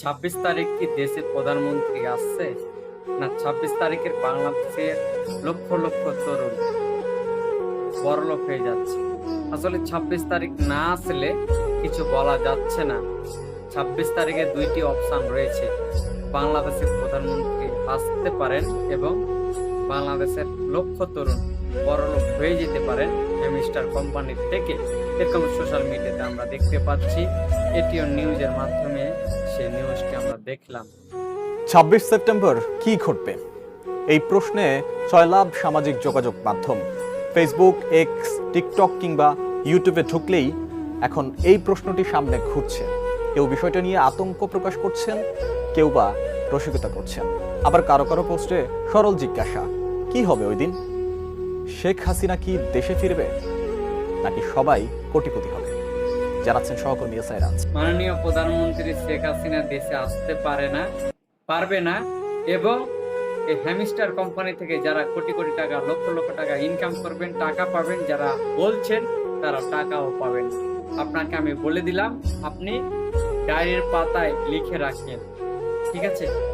ছাব্বিশ তারিখ কি দেশের প্রধানমন্ত্রী আসছে? না, ছাব্বিশ তারিখের বাংলাদেশের লক্ষ লক্ষ তরুণ বড়লোক হয়ে যাচ্ছে। আসলে ছাব্বিশ তারিখ না আসলে কিছু বলা যাচ্ছে না। ছাব্বিশ তারিখে দুইটি অপশান রয়েছে। বাংলাদেশের প্রধানমন্ত্রী আসতে পারেন এবং বাংলাদেশের লক্ষ তরুণ বড়লোক হয়ে যেতে পারেন মিস্টার কোম্পানি থেকে। এরকম সোশ্যাল মিডিয়াতে আমরা দেখতে পাচ্ছি, এটিও নিউজের মাধ্যমে সেই নিউজটি আমরা দেখলাম। ছাব্বিশ সেপ্টেম্বর কি ঘটবে? এই প্রশ্নে জয়লাভ সামাজিক যোগাযোগ মাধ্যম ফেসবুক এক্স টিকটক কিংবা ইউটিউবে ঢুকলেই এখন এই প্রশ্নটি সামনে ঘুরছে। কেউ বিষয়টা নিয়ে আতঙ্ক প্রকাশ করছেন, কেউ বা রসিকতা করছেন। আবার কারও কারও পোস্টে সরল জিজ্ঞাসা, কি হবে ওই দিন? শেখ হাসিনা কি দেশে ফিরবে? নাকি সবাই কোটিপতি হবে? জানাচ্ছেন সহকর্মী এসআই রাজ মাননীয় প্রধানমন্ত্রী শেখ হাসিনা দেশে আসতে পারে না, পারবে না, এবং এই হ্যামিস্টার কোম্পানি থেকে যারা কোটি কোটি টাকা, লক্ষ লক্ষ টাকা ইনকাম করবেন, টাকা পাবেন, যারা বলছেন তারা টাকাও পাবেন। আপনাকে আমি বলে দিলাম, আপনি ডায়েরির পাতায় লিখে রাখেন। ঠিক আছে?